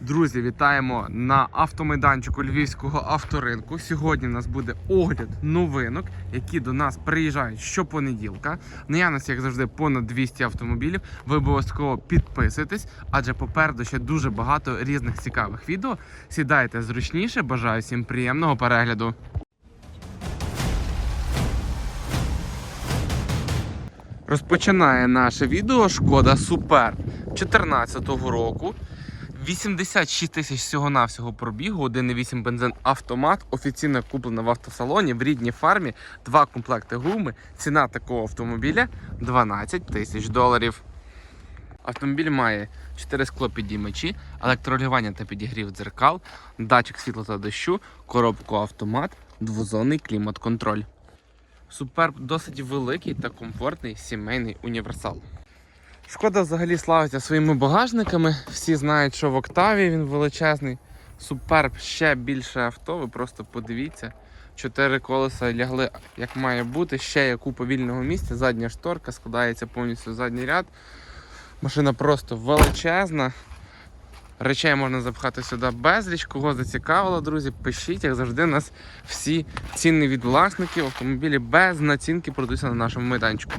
Друзі, вітаємо на автомайданчику Львівського авторинку. Сьогодні у нас буде огляд новинок, які до нас приїжджають щопонеділка. Наявності, як завжди, понад 200 автомобілів. Ви обов'язково підписуйтесь, адже попереду ще дуже багато різних цікавих відео. Сідайте зручніше. Бажаю всім приємного перегляду. Розпочинає наше відео Шкода Супер 2014 року. 86 тисяч всього-навсього пробігу, 1,8 бензин автомат, офіційно куплена в автосалоні в рідній фармі, два комплекти гуми. Ціна такого автомобіля 12 тисяч доларів. Автомобіль має 4 склопідіймачі, електролювання та підігрів дзеркал, датчик світла та дощу, коробку автомат, двозонний клімат-контроль. Суперб досить великий та комфортний сімейний універсал. Шкода взагалі славиться своїми багажниками. Всі знають, що в Октаві він величезний. Суперб ще більше авто. Ви просто подивіться. Чотири колеса лягли як має бути. Ще є купа вільного місця. Задня шторка складається повністю задній ряд. Машина просто величезна. Речей можна запхати сюди безліч. Кого зацікавило, друзі, пишіть, як завжди, у нас всі ціни від власників. Автомобілі без націнки продаються на нашому майданчику.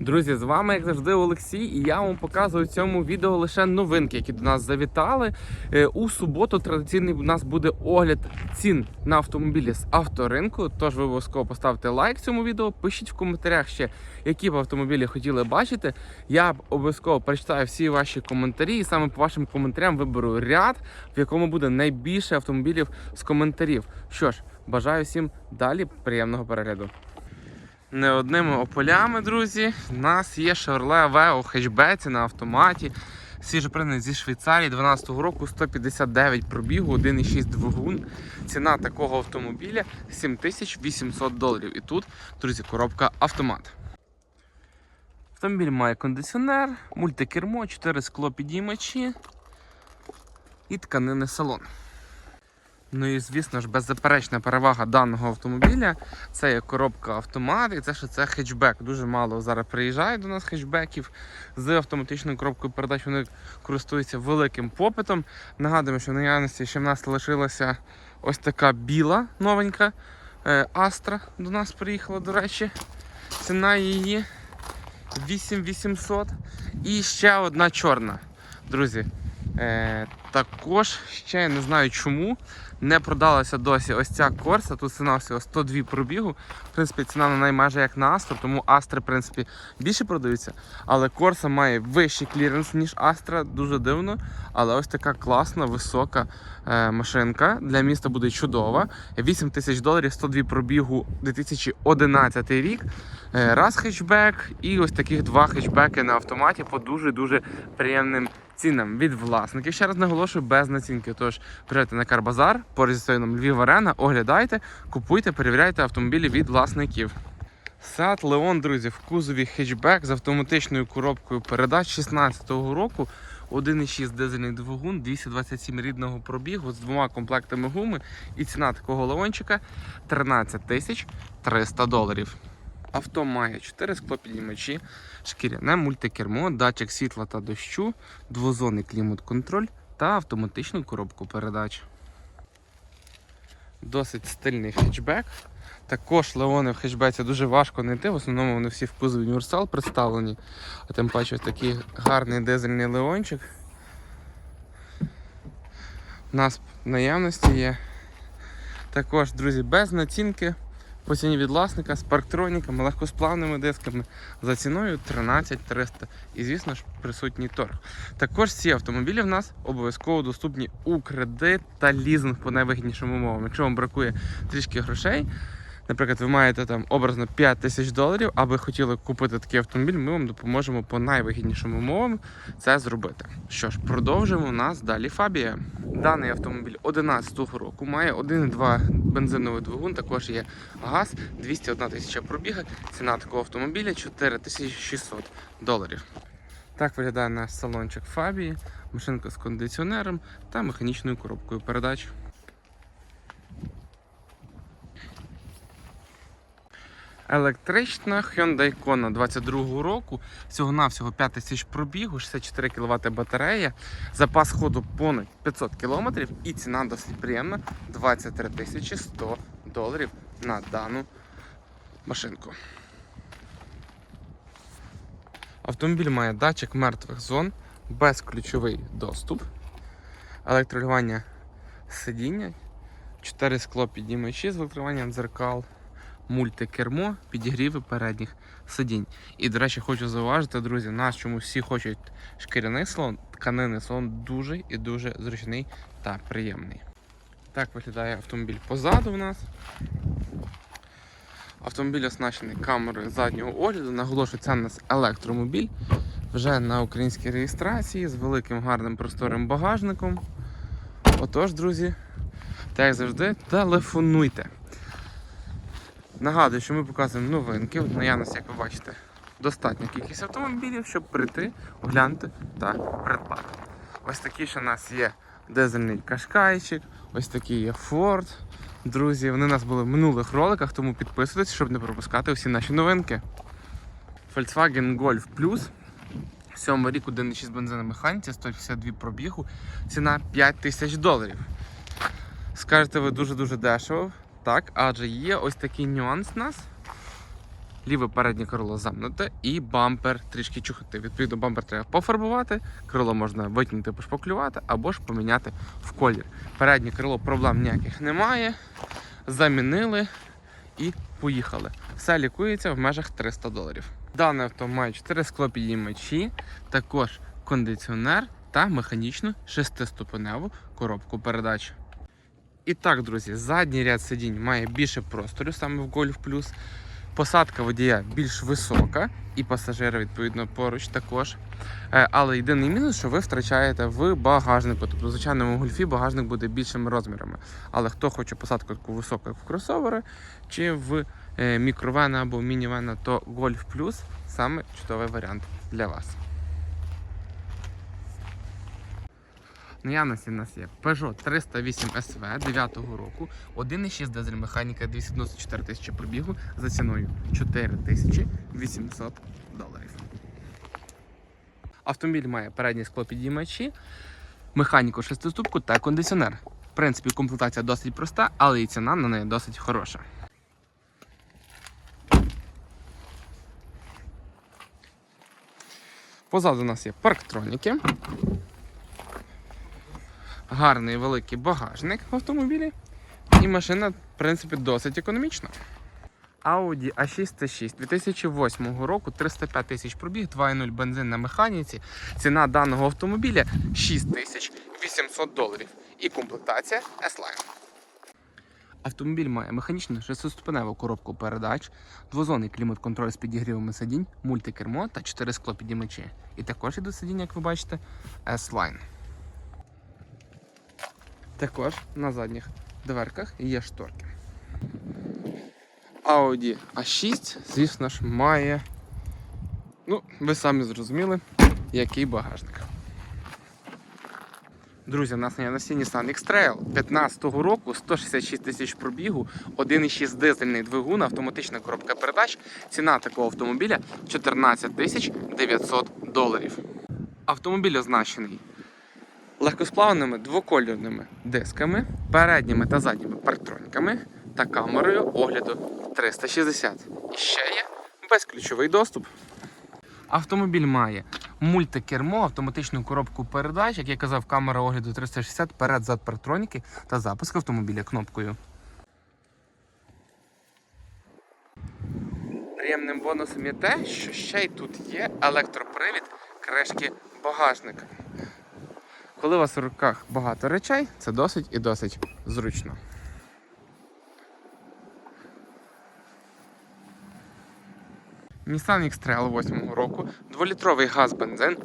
Друзі, з вами, як завжди, Олексій, і я вам показую в цьому відео лише новинки, які до нас завітали. Е, У суботу традиційний у нас буде огляд цін на автомобілі з авторинку. Тож ви обов'язково поставте лайк цьому відео. Пишіть в коментарях ще, які б автомобілі хотіли бачити. Я обов'язково перечитаю всі ваші коментарі, і саме по вашим коментарям виберу ряд, в якому буде найбільше автомобілів з коментарів. Що ж, бажаю всім далі приємного перегляду. Не одними ополями, друзі. У нас є Chevrolet Aveo в хетчбеці на автоматі. Свіжопринець зі Швейцарії 12-го року 159 пробігу, 1,6 двигун. Ціна такого автомобіля 7800 доларів. І тут, друзі, коробка автомат. Автомобіль має кондиціонер, мультикермо, 4 скло підіймачі і тканинний салон. Ну і звісно ж, беззаперечна перевага даного автомобіля це є коробка автомат, і це що це хетчбек. Дуже мало зараз приїжджає до нас хетчбеків з автоматичною коробкою передач. Вони користуються великим попитом. Нагадуємо, що в наявності ще в нас лишилася ось така біла новенька е, Astra до нас приїхала, до речі. Ціна її 8800. І ще одна чорна. Друзі, е, також ще не знаю чому не продалася досі ось ця корса. Тут ціна всього 102 пробігу. В принципі, ціна на майже як на Astra, тому Астри, в принципі, більше продаються. Але корса має вищий кліренс, ніж Астра, дуже дивно. Але ось така класна, висока е, машинка. Для міста буде чудова. 8 тисяч доларів, 102 пробігу 2011 рік. Е, раз хетчбек і ось таких два хетчбеки на автоматі по дуже-дуже приємним цінам від власників. Ще раз наголошую, без націнки. Тож приїжджайте на Карбазар, поруч зі стоїном Львів Арена, оглядайте, купуйте, перевіряйте автомобілі від власників. Seat Leon, друзі, в кузові хетчбек з автоматичною коробкою передач 16-го року. 1,6 дизельний двигун, 227 рідного пробігу з двома комплектами гуми. І ціна такого леончика 13 тисяч 300 доларів. Авто має 4 склопідіймачі, шкіряне мультикермо, датчик світла та дощу, двозонний клімат-контроль та автоматичну коробку передач. Досить стильний хетчбек. Також леони в хетчбеці дуже важко знайти. В основному вони всі в кузові універсал представлені. А тим паче такий гарний дизельний леончик. У нас в наявності є. Також, друзі, без націнки по ціні від власника з парктроніками, легкосплавними дисками за ціною 13 300. І, звісно ж, присутній торг. Також ці автомобілі в нас обов'язково доступні у кредит та лізинг по найвигіднішим умовам. Якщо вам бракує трішки грошей, наприклад, ви маєте там образно 5 тисяч доларів, аби хотіли купити такий автомобіль, ми вам допоможемо по найвигіднішим умовам це зробити. Що ж, продовжимо у нас далі Фабія. Даний автомобіль 11-го року має 1,2 бензиновий двигун, також є газ, 201 тисяча пробіга. Ціна такого автомобіля 4600 доларів. Так виглядає наш салончик Фабії, машинка з кондиціонером та механічною коробкою передач. Електрична Hyundai Kona 22 року, всього-навсього 5 тисяч пробігу, 64 кВт батарея, запас ходу понад 500 км і ціна досить приємна 23 тисячі 100 доларів на дану машинку. Автомобіль має датчик мертвих зон, безключовий доступ, електролювання сидіння, 4 скло піднімачі з електролюванням дзеркал, мультикермо, підігріви передніх сидінь. І, до речі, хочу зауважити, друзі, нас чому всі хочуть шкіряний салон, тканинний салон дуже і дуже зручний та приємний. Так виглядає автомобіль позаду у нас. Автомобіль оснащений камерою заднього огляду. Наголошую, це у нас електромобіль. Вже на українській реєстрації з великим гарним просторим багажником. Отож, друзі, так як завжди, телефонуйте. Нагадую, що ми показуємо новинки. В наявності, як ви бачите, достатня кількість автомобілів, щоб прийти, оглянути та придбати. Ось такий ще у нас є дизельний кашкайчик, ось такий є Ford. Друзі, вони у нас були в минулих роликах, тому підписуйтесь, щоб не пропускати всі наші новинки. Volkswagen Golf Plus. 7 рік 1,6 бензина механіці, 162 пробігу, ціна 5 тисяч доларів. Скажете ви дуже-дуже дешево, так, адже є ось такий нюанс у нас. Ліве переднє крило замнуте і бампер трішки чухати. Відповідно, бампер треба пофарбувати, крило можна витягнути, пошпаклювати або ж поміняти в колір. Переднє крило проблем ніяких немає. Замінили і поїхали. Все лікується в межах 300 доларів. Дане авто має 4 склопідіймачі, також кондиціонер та механічну шестиступеневу коробку передач. І так, друзі, задній ряд сидінь має більше простору саме в Golf Plus. Посадка водія більш висока, і пасажири, відповідно, поруч також. Е, Але єдиний мінус, що ви втрачаєте в багажнику. Тобто, в звичайному гольфі багажник буде більшими розмірами. Але хто хоче посадку таку високу, як в кросовери, чи в е, мікровена або мінівена, то Golf Plus саме чудовий варіант для вас. Наявності в нас є Peugeot 308 SV 9 року, 1,6 дизель механіка 294 тисячі пробігу за ціною 4800 доларів. Автомобіль має передні склопідіймачі, механіку шестиступку та кондиціонер. В принципі, комплектація досить проста, але і ціна на неї досить хороша. Позаду у нас є парктроніки. Гарний великий багажник в автомобілі. І машина, в принципі, досить економічна. Audi A6 T6 2008 року 305 тисяч пробіг, 2.0 бензин на механіці. Ціна даного автомобіля 6800 доларів. І комплектація S-Line. Автомобіль має механічну шестиступеневу коробку передач, двозонний клімат-контроль з підігрівами сидінь, мультикермо та 4 склопідіймачі. І також ідуть сидіння, як ви бачите, S-Line. Також на задніх дверках є шторки. Audi A6, звісно ж, має, ну, ви самі зрозуміли, який багажник. Друзі, у нас на Nissan X-Trail 15-го року, 166 тисяч пробігу, 1,6 дизельний двигун, автоматична коробка передач. Ціна такого автомобіля 14 тисяч 900 доларів. Автомобіль означений легкосплавними двокольорними дисками, передніми та задніми парктроніками та камерою огляду 360. І ще є безключовий доступ. Автомобіль має мультикермо, автоматичну коробку передач, як я казав, камера огляду 360, перед-зад парктроніки та запуск автомобіля кнопкою. Приємним бонусом є те, що ще й тут є електропривід кришки багажника. Коли у вас в руках багато речей, це досить і досить зручно. Nissan X-Trail 8 року, 2-літровий газ-бензин,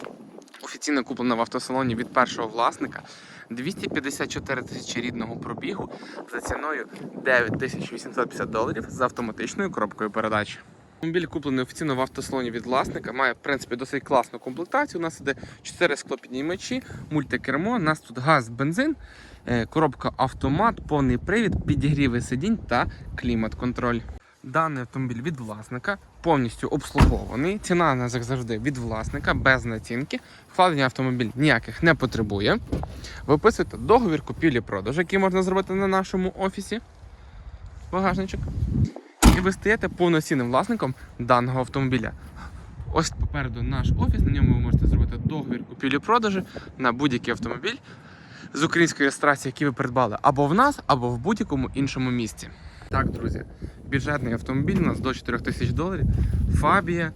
офіційно куплено в автосалоні від першого власника, 254 тисячі рідного пробігу за ціною 9850 доларів з автоматичною коробкою передач. Автомобіль куплений офіційно в автосалоні від власника, має в принципі досить класну комплектацію. У нас іде 4 склопіднімачі, мультикермо. У нас тут газ, бензин, е, коробка автомат, повний привід, підігріви сидінь та клімат-контроль. Даний автомобіль від власника повністю обслугований. Ціна на завжди від власника без націнки. Вкладення автомобіль ніяких не потребує. Виписуєте договір купівлі-продажу, який можна зробити на нашому офісі. Багажничок. І ви стаєте повноцінним власником даного автомобіля. Ось попереду наш офіс, на ньому ви можете зробити договір купівлі-продажу на будь-який автомобіль з української реєстрації, який ви придбали або в нас, або в будь-якому іншому місці. Так, друзі, бюджетний автомобіль у нас до 4 тисяч доларів. Фабія,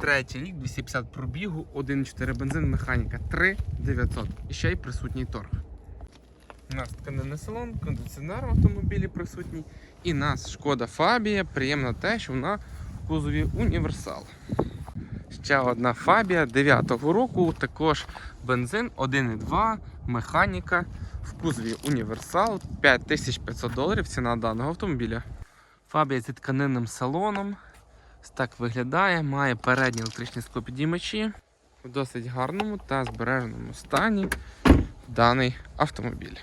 третій рік, 250 пробігу, 1,4 бензин, механіка 3,900. І ще й присутній торг. У нас тканинний салон, кондиціонер в автомобілі присутній. І нас шкода Фабія. Приємно те, що вона в кузові універсал. Ще одна Фабія 9-го року, також бензин 1,2, механіка в кузові універсал 5500 доларів ціна даного автомобіля. Фабія зі тканинним салоном. Так виглядає, має передні електричні склопідіймачі в досить гарному та збереженому стані даний автомобіль.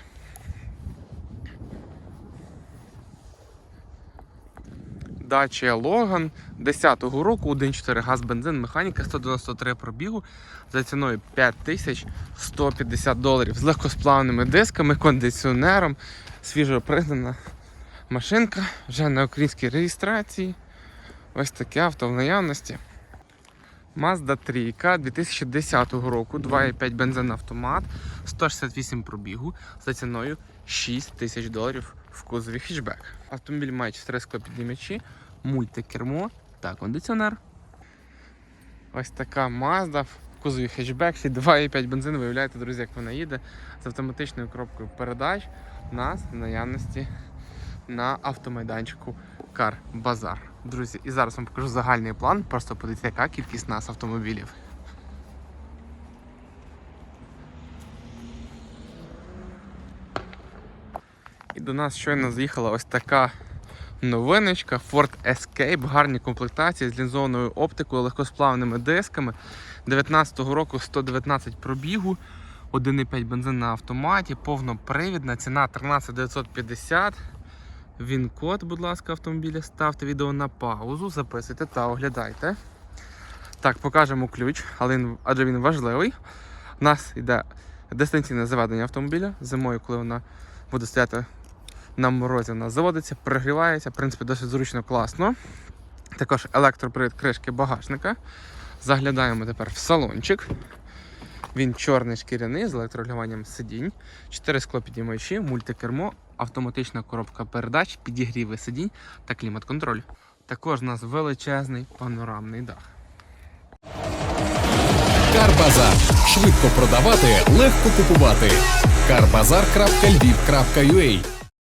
Dacia Logan 10-го року, 1.4 газ, бензин, механіка 193 пробігу за ціною 5150 доларів з легкосплавними дисками, кондиціонером, свіжо пригнана машинка, вже на українській реєстрації. Ось таке авто в наявності. Mazda 3 2010 року, 2,5 бензин автомат, 168 пробігу за ціною 6 тисяч доларів в кузові хетчбек. Автомобіль має 4 склопіднімачі, мультикермо та кондиціонер. Ось така Mazda в кузові хетчбек, 2,5 бензин. Виявляєте, друзі, як вона їде з автоматичною коробкою передач. У нас в наявності на автомайданчику Car Bazaar. Друзі, і зараз вам покажу загальний план. Просто подивіться, яка кількість нас автомобілів. І до нас щойно заїхала ось така новиночка Ford Escape, гарні комплектації з лінзованою оптикою, легкосплавними дисками. 19-го року 119 пробігу, 1,5 бензин на автоматі, повнопривідна, ціна 13950. Він код, будь ласка, автомобіля. Ставте відео на паузу, записуйте та оглядайте. Так, покажемо ключ, адже він важливий. У нас йде дистанційне заведення автомобіля. Зимою, коли вона буде стояти на морозі, вона заводиться, пригрівається, в принципі, досить зручно, класно. Також електропривід кришки багажника. Заглядаємо тепер в салончик. Він чорний шкіряний з електрорегулюванням сидінь, 4 склопідіймачі, мультикермо, автоматична коробка передач, підігріви сидінь та клімат-контроль. Також у нас величезний панорамний дах. Карбазар. Швидко продавати, легко купувати. Карбазар.львів.ua